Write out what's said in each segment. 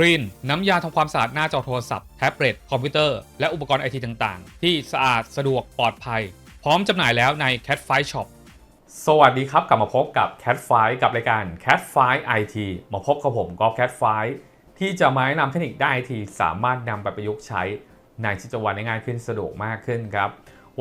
ครีนน้ำยาทำความสะอาดหน้าจอโทรศัพท์แท็บเล็ตคอมพิวเตอร์ และอุปกรณ์ไอทีต่างๆ ที่สะอาดสะดวกปลอดภัย พร้อมจำหน่ายแล้วใน Cat f i Shop สวัสดีครับ กลับมาพบกับ Cat f i กับรายการ Cat f i IT มาพบกับผมกอล์ฟ Cat f i ที่จะมาแนะนำเทคนิคได้ที่สามารถนำไปประยุกต์ใช้ในชีวิตประจำวันได้ง่ายขึ้นสะดวกมากขึ้นครับ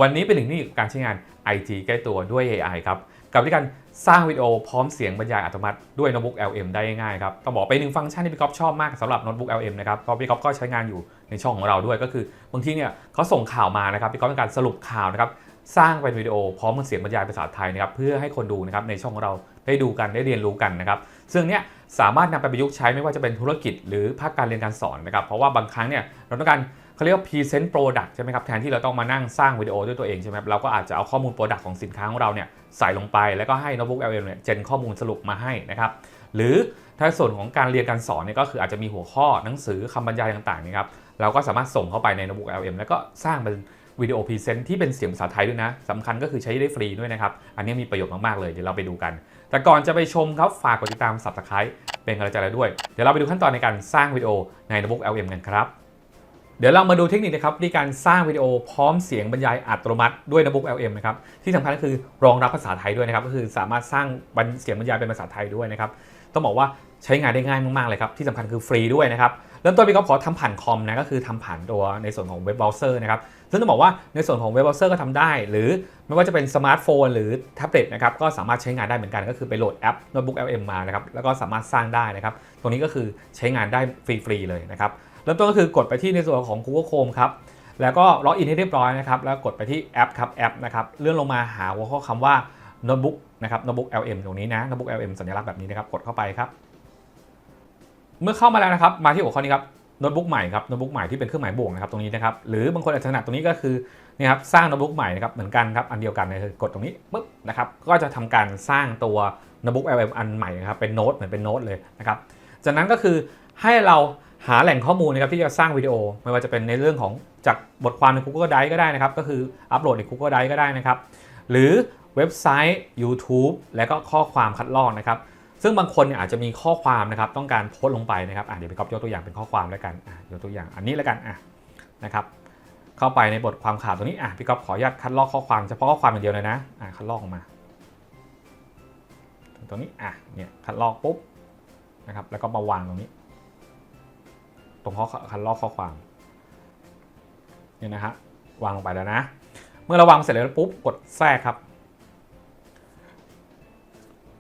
วันนี้เป็นหนึ่งนี่การใช้งาน IT ใกล้ตัวด้วย AI ครับ กับวิธีการสร้างวิดีโอพร้อมเสียงบรรยายอัตโนมัติด้วยโน้ตบุ๊ก LM ได้ง่ายครับ ต้องบอกเป็นหนึ่งฟังก์ชันที่พี่ก๊อฟชอบมากสำหรับโน้ตบุ๊ก LM นะครับเพราะพี่ก๊อฟก็ใช้งานอยู่ในช่องของเราด้วยก็คือบางทีเนี่ยเขาส่งข่าวมานะครับพี่ก๊อฟต้องการสรุปข่าวนะครับสร้างเป็นวิดีโอพร้อมกับเสียงบรรยายภาษาไทยนะครับเพื่อให้คนดูนะครับในช่องของเราได้ดูกันได้เรียนรู้กันนะครับซึ่งเนี้ยสามารถนำไปประยุกต์ใช้ไม่ว่าจะเป็นธุรกิจ หรือภาคการเรียนการสอนนะครับเพราะว่าบางครั้งเนี่ยเราต้องการ เขาเรียกว่า present product ใช่ไหมครับแทนที่เราต้องมานั่งสร้างวิดีโอด้วยตัวเองใช่ไหมครับเราก็อาจจะเอาข้อมูล product ของสินค้าของเราเนี่ยใส่ลงไปแล้วก็ให้โน้ตบุ๊ก LM เนี่ยเจนข้อมูลสรุปมาให้นะครับหรือถ้าส่วนของการเรียนการสอนเนี่ยก็คืออาจจะมีหัวข้อหนังสือคำบรรยายต่างๆนี่ครับเราก็สามารถส่งเข้าไปในโน้ตบุ๊ก LM แล้วก็สร้างเป็นวิดีโอพรีเซนต์ที่เป็นเสียงภาษาไทยด้วยนะสำคัญก็คือใช้ได้ฟรีด้วยนะครับ อันนี้มีประโยชน์มาก ๆ เลยเดี๋ยวเราไปดูกัน แต่ก่อนจะไปชมครับ ฝากกดติดตาม subscribe เป็นกำลังใจเราด้วย เดี๋ยวเราไปดูขั้นตอนในการสร้างวิดีโอในโน้ตบุ๊ก LM กันครับ เดี๋ยวเรามาดูเทคนิคนะครับในการสร้างวิดีโอพร้อมเสียงบรรยายอัตโนมัติด้วยโน้ตบุ๊ก LM นะครับที่สำคัญก็คือรองรับภาษาไทยด้วยนะครับก็คือสามารถสร้างเสียงบรรยายเป็นภาษาไทยด้วยนะครับต้องบอกว่าใช้งานได้ง่ายมากๆเลยครับที่สำคัญคือฟรีด้วยนะครับเริ่มต้นพี่ก็ขอทำผ่านคอมนะก็คือทำผ่านตัวในส่วนของเว็บเบราว์เซอร์นะครับซึ่งต้องบอกว่าในส่วนของเว็บเบราว์เซอร์ก็ทำได้ หรือไม่ว่าจะเป็นสมาร์ทโฟนหรือแท็บเล็ตนะครับก็สามารถใช้งานได้เหมือนกันก็คือไปโหลดแอปโน้ตบุ๊ก LM มานะครับแล้วก็สามารถสร้างได้นะครับตรงนี้ก็คือใช้งานได้ฟรีๆเลยนะครับ เริ่มต้นก็คือกดไปที่ในส่วนของ Google Chrome ครับแล้วก็ล็อกอินให้เรียบร้อยนะครับแล้วกดไปที่แอปครับแอปนะครับเลื่อนลงมาหาหัวข้อคำว่าโน้ตบุ๊กนะครับโน้ตบุ๊ก LM ตรงนี้นะโน้ตบุ๊ก LM สัญลักษณ์แบบนี้นะครับกดเข้าไปครับเมื่อเข้ามาแล้วนะครับมาที่หัวข้อนี้ครับโน้ตบุ๊กใหม่ครับโน้ตบุ๊กใหม่ที่เป็นเครื่องหมายบวกนะครับตรงนี้นะครับหรือบางคนอาจจะถนัดตรงนี้ก็คือนี่ครับสร้างโน้ตบุ๊กใหม่นะครับเหมือนกันครับอันเดียวกันเลยคือกดตรงนี้ปุ๊บนะครับก็จะทำการสร้างตัวโน้ตบุ๊ก LM อันใหม่นะครับเป็นโน้ตเหมือนเป็นโน้ตเลยนะครับจากนั้นก็คือให้เรา หาแหล่งข้อมูลนะครับที่จะสร้างวิดีโอ ไม่ว่าจะเป็นในเรื่องของจากบทความใน Google Drive ก็ได้นะครับ ก็คืออัปโหลดใน Google Drive ก็ได้นะครับ หรือเว็บไซต์ YouTube และก็ข้อความคัดลอกนะครับ ซึ่งบางคนเนี่ยอาจจะมีข้อความนะครับ ต้องการโพสต์ลงไปนะครับเดี๋ยวไปก๊อปยกตัวอย่างเป็นข้อความแล้วกันยกตัวอย่างอันนี้แล้วกันะนะครับ เข้าไปในบทความข่าวตรงนี้อะพี่ก๊อฟขออนุญาตคัดลอกข้อความเฉพาะข้อความอย่างเดียวเลยนะอะคัดลอกออกมาตรงนี้อะเนี่ยคัดลอกปุ๊บนะครับแล้วก็มาวางตรงนี้ รงข้อคัดลอกข้อความเนี่ยนะฮะวางลงไปแล้วนะ เมื่อเราวางเสร็จแล้วปุ๊บกดแทรกครับ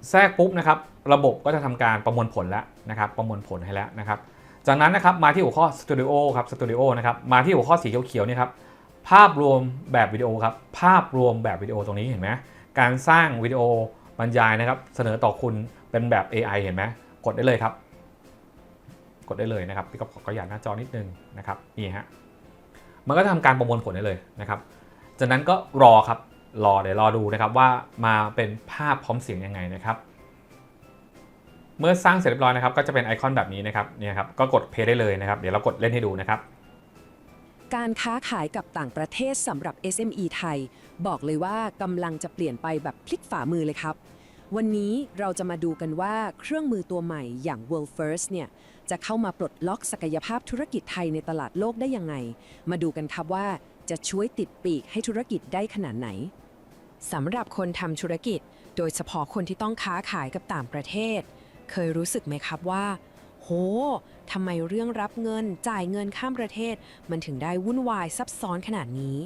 แทรกปุ๊บนะครับระบบก็จะทำการประมวลผลแล้วนะครับ ประมวลผลให้แล้วนะครับ จากนั้นนะครับมาที่หัวข้อ Studio ครับ Studio นะครับมาที่หัวข้อสีเขียวๆนี่ครับภาพรวมแบบวิดีโอครับภาพรวมแบบวิดีโอตรงนี้เห็นไหมการสร้างวิดีโอบรรยายนะครับ เสนอต่อคุณเป็นแบบ AI เห็นไหมกดได้เลยครับ กดได้เลยนะครับพี่ก็ขอหยาดหน้าจอนิดนึงนะครับนี่ฮะมันก็จะทำการประมวลผลได้เลยนะครับ จากนั้นก็รอครับรอเดี๋ยวรอดูนะครับว่ามาเป็นภาพพร้อมเสียงยังไงนะครับ เมื่อสร้างเสร็จเรียบร้อยนะครับ ก็จะเป็นไอคอนแบบนี้นะครับเนี่ยครับก็กดเพย์ได้เลยนะครับ เดี๋ยวเรากดเล่นให้ดูนะครับการค้าขายกับต่างประเทศสำหรับ SME ไทย บอกเลยว่ากำลังจะเปลี่ยนไปแบบพลิกฝ่ามือเลยครับ วันนี้เราจะมาดูกันว่าเครื่องมือตัวใหม่อย่าง World First เนี่ย จะเข้ามาปลดล็อกศักยภาพธุรกิจไทยในตลาดโลกได้ยังไง มาดูกันครับว่าจะช่วยติดปีกให้ธุรกิจได้ขนาดไหนสำหรับคนทำธุรกิจ โดยเฉพาะคนที่ต้องค้าขายกับต่างประเทศ เคยรู้สึกไหมครับว่า โหทำไมเรื่องรับเงินจ่ายเงินข้ามประเทศ มันถึงได้วุ่นวายซับซ้อนขนาดนี้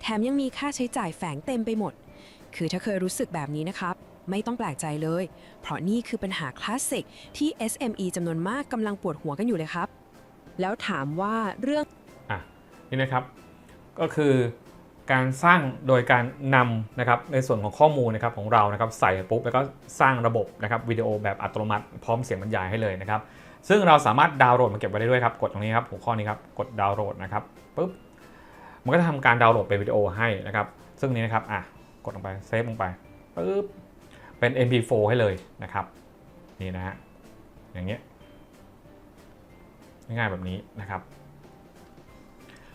แถมยังมีค่าใช้จ่ายแฝงเต็มไปหมด คือถ้าเคยรู้สึกแบบนี้นะครับ ไม่ต้องแปลกใจเลย เพราะนี่คือปัญหาคลาสสิกที่ SME จำนวนมากกำลังปวดหัวกันอยู่เลยครับ แล้วถามว่าเรื่องอะนี่นะครับ ก็คือการสร้างโดยการนำนะครับในส่วนของข้อมูลนะครับของเรานะครับใส่ปุ๊บแล้วก็สร้างระบบนะครับวิดีโอแบบอัตโนมัติพร้อมเสียงบรรยายให้เลยนะครับ ซึ่งเราสามารถดาวน์โหลดมาเก็บไว้ได้ด้วยครับ กดตรงนี้ครับหัวข้อนี้ครับกดดาวน์โหลดนะครับปุ๊บมันก็จะทำการดาวน์โหลดเป็นวิดีโอให้นะครับ ซึ่งนี้นะครับอะกดลงไปเซฟลงไปปุ๊บ เป็น MP4 ให้เลยนะครับ นี่นะฮะอย่างเงี้ยง่ายๆแบบนี้นะครับ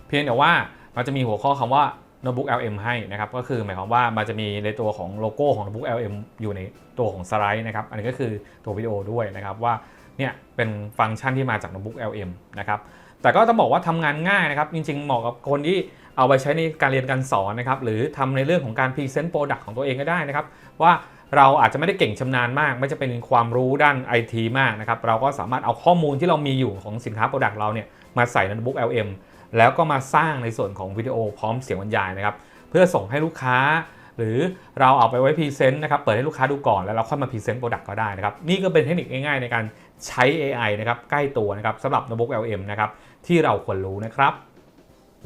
เพียงแต่ว่ามันจะมีหัวข้อคำว่า notebook LM ให้นะครับ ก็คือหมายความว่ามันจะมีในตัวของโลโก้ของ notebook LM อยู่ในตัวของสไลด์นะครับ อันนี้ก็คือตัววิดีโอด้วยนะครับว่าเนี่ยเป็นฟังก์ชันที่มาจากโน้ตบุ๊ก LM นะครับ แต่ก็ต้องบอกว่าทำงานง่ายนะครับ จริงๆ เหมาะกับคนที่เอาไปใช้ในการเรียนการสอนนะครับ หรือทำในเรื่องของการพรีเซนต์โปรดักต์ของตัวเองก็ได้นะครับ ว่า เราอาจจะไม่ได้เก่งชำนาญมาก ไม่จะเป็นความรู้ด้าน IT มากนะครับ เราก็สามารถเอาข้อมูลที่เรามีอยู่ของสินค้าโปรดักต์เราเนี่ยมาใส่ในโน้ตบุ๊ก LM แล้วก็มาสร้างในส่วนของวิดีโอพร้อมเสียงบรรยายนะครับ เพื่อส่งให้ลูกค้า หรือเราเอาไปไว้พรีเซนต์นะครับ เปิดให้ลูกค้าดูก่อนแล้วเราค่อยมาพรีเซนต์โปรดักต์ก็ได้นะครับ นี่ก็เป็นเทคนิคง่ายๆในการใช้ AI นะครับใกล้ตัวนะครับสำหรับโน้ตบุ๊ก LM นะครับที่เราควรรู้นะครับ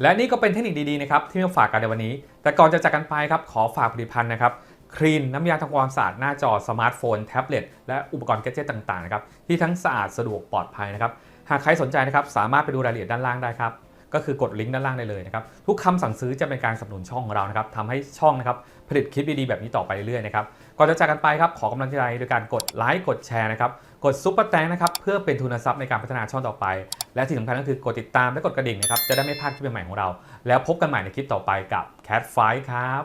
และนี่ก็เป็นเทคนิคดีๆนะครับที่มาฝากกันในวันนี้ แต่ก่อนจะจากกันไปครับขอฝากผลิตภัณฑ์นะครับ ครีนน้ำยาทำความสะอาดหน้าจอสมาร์ทโฟน แท็บเล็ตและอุปกรณ์แกดเจิตต่างๆนะครับที่ทั้งสะอาดสะดวกปลอดภัยนะครับหากใครสนใจนะครับสามารถไปดูรายละเอียดด้านล่างได้ครับก็คือกดลิงก์ด้านล่างได้เลยนะครับทุกคำสั่งซื้อจะเป็นการสนับสนุนช่องของเรานะครับทำให้ช่องนะครับผลิตคลิปดีๆแบบนี้ต่อไปเรื่อยๆนะครับก่อนจะจากกันไปครับขอกำลังใจโดยการกดไลค์กดแชร์นะครับกดซุปเปอร์แตงนะครับเพื่อเป็นทุนทรัพย์ในการพัฒนาช่องต่อไป และที่สำคัญก็คือกดติดตามและกดกระดิ่งนะครับจะได้ไม่พลาดคลิปใหม่ๆของเรา แล้วพบกันใหม่ในคลิปต่อไปกับ Cat Fight ครับ